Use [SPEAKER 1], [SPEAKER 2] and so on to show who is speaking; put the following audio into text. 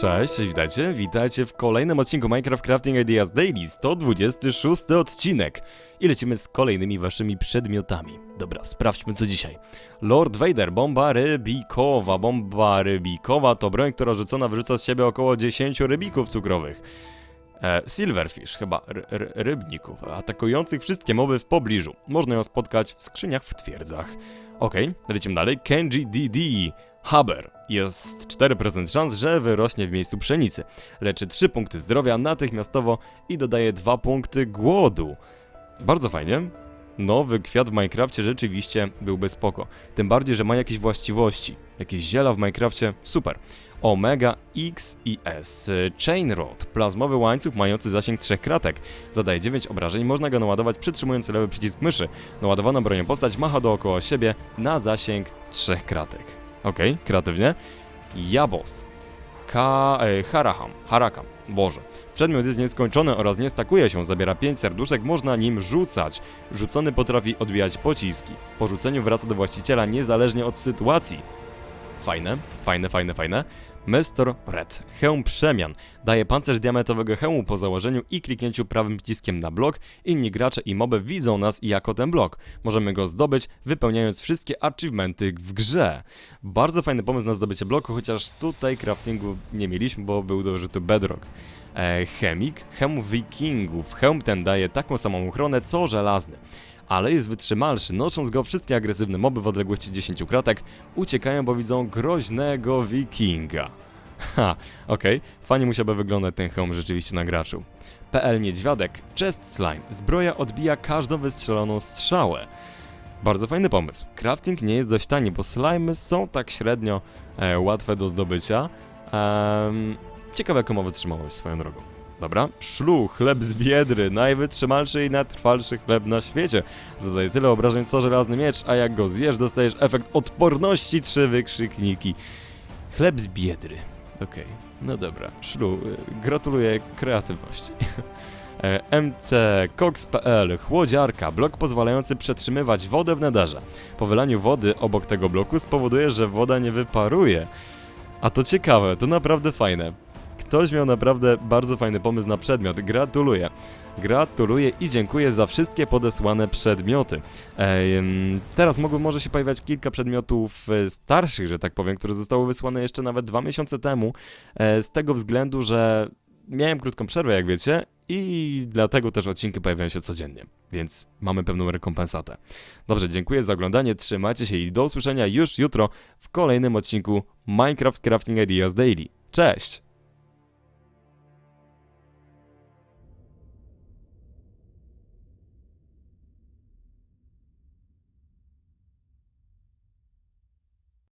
[SPEAKER 1] Cześć, witajcie, witajcie w kolejnym odcinku Minecraft Crafting Ideas Daily, 126 odcinek. I lecimy z kolejnymi waszymi przedmiotami. Dobra, sprawdźmy co dzisiaj. Lord Vader, bomba rybikowa. Bomba rybikowa to broń, która rzucona wyrzuca z siebie około 10 rybików cukrowych. E, Silverfish, chyba rybników, atakujących wszystkie moby w pobliżu. Można ją spotkać w skrzyniach w twierdzach. Okej, lecimy dalej. Kenji DD. Haber. Jest 4% szans, że wyrośnie w miejscu pszenicy. Leczy 3 punkty zdrowia natychmiastowo i dodaje 2 punkty głodu. Bardzo fajnie. Nowy kwiat w Minecrafcie rzeczywiście byłby spoko. Tym bardziej, że ma jakieś właściwości. Jakieś ziela w Minecrafcie, super. Omega X i S. Chain Rod. Plazmowy łańcuch mający zasięg 3 kratek. Zadaje 9 obrażeń, można go naładować przytrzymując lewy przycisk myszy. Naładowana bronią postać macha dookoła siebie na zasięg 3 kratek. Okej, kreatywnie. Jabos. Ka... E, haraham. Harakam. Boże. Przedmiot jest nieskończony oraz nie stakuje się, zabiera 5 serduszek, można nim rzucać. Rzucony potrafi odbijać pociski. Po rzuceniu wraca do właściciela niezależnie od sytuacji. Fajne, fajne, fajne, fajne. Mestor Red. Hełm przemian. Daje pancerz diamentowego hełmu po założeniu i kliknięciu prawym przyciskiem na blok. Inni gracze i moby widzą nas jako ten blok. Możemy go zdobyć, wypełniając wszystkie achievementy w grze. Bardzo fajny pomysł na zdobycie bloku, chociaż tutaj craftingu nie mieliśmy, bo był do użytu bedrock. E, chemik. Hełm wikingów. Hełm ten daje taką samą ochronę co żelazny ale jest wytrzymalszy. Nosząc go, wszystkie agresywne moby w odległości 10 kratek uciekają, bo widzą groźnego wikinga. Ha, okej, fajnie musiałby wyglądać ten hełm rzeczywiście na graczu. PL Niedźwiadek, Chest Slime, zbroja odbija każdą wystrzeloną strzałę. Bardzo fajny pomysł. Crafting nie jest dość tani, bo slimy są tak średnio e, łatwe do zdobycia. Ehm, ciekawe jaką ma wytrzymałość swoją drogą. Dobra, szlu, chleb z biedry, najwytrzymalszy i najtrwalszy chleb na świecie. Zadaje tyle obrażeń co żelazny miecz, a jak go zjesz, dostajesz efekt odporności, trzy wykrzykniki. Chleb z biedry. Okej, no dobra. Szlu, y, gratuluję kreatywności. E, MC Cox.pl Chłodziarka, blok pozwalający przetrzymywać wodę w nederze. Po wylaniu wody obok tego bloku spowoduje, że woda nie wyparuje. A to ciekawe, to naprawdę fajne. Ktoś miał naprawdę bardzo fajny pomysł na przedmiot. Gratuluję. Gratuluję i dziękuję za wszystkie podesłane przedmioty. Teraz mogło może się pojawiać kilka przedmiotów e, starszych, że tak powiem, które zostały wysłane jeszcze nawet dwa miesiące temu. E, z tego względu, że miałem krótką przerwę, jak wiecie, i dlatego też odcinki pojawiają się codziennie, więc mamy pewną rekompensatę. Dobrze, dziękuję za oglądanie, trzymajcie się i do usłyszenia już jutro w kolejnym odcinku Minecraft Crafting Ideas Daily. Cześć!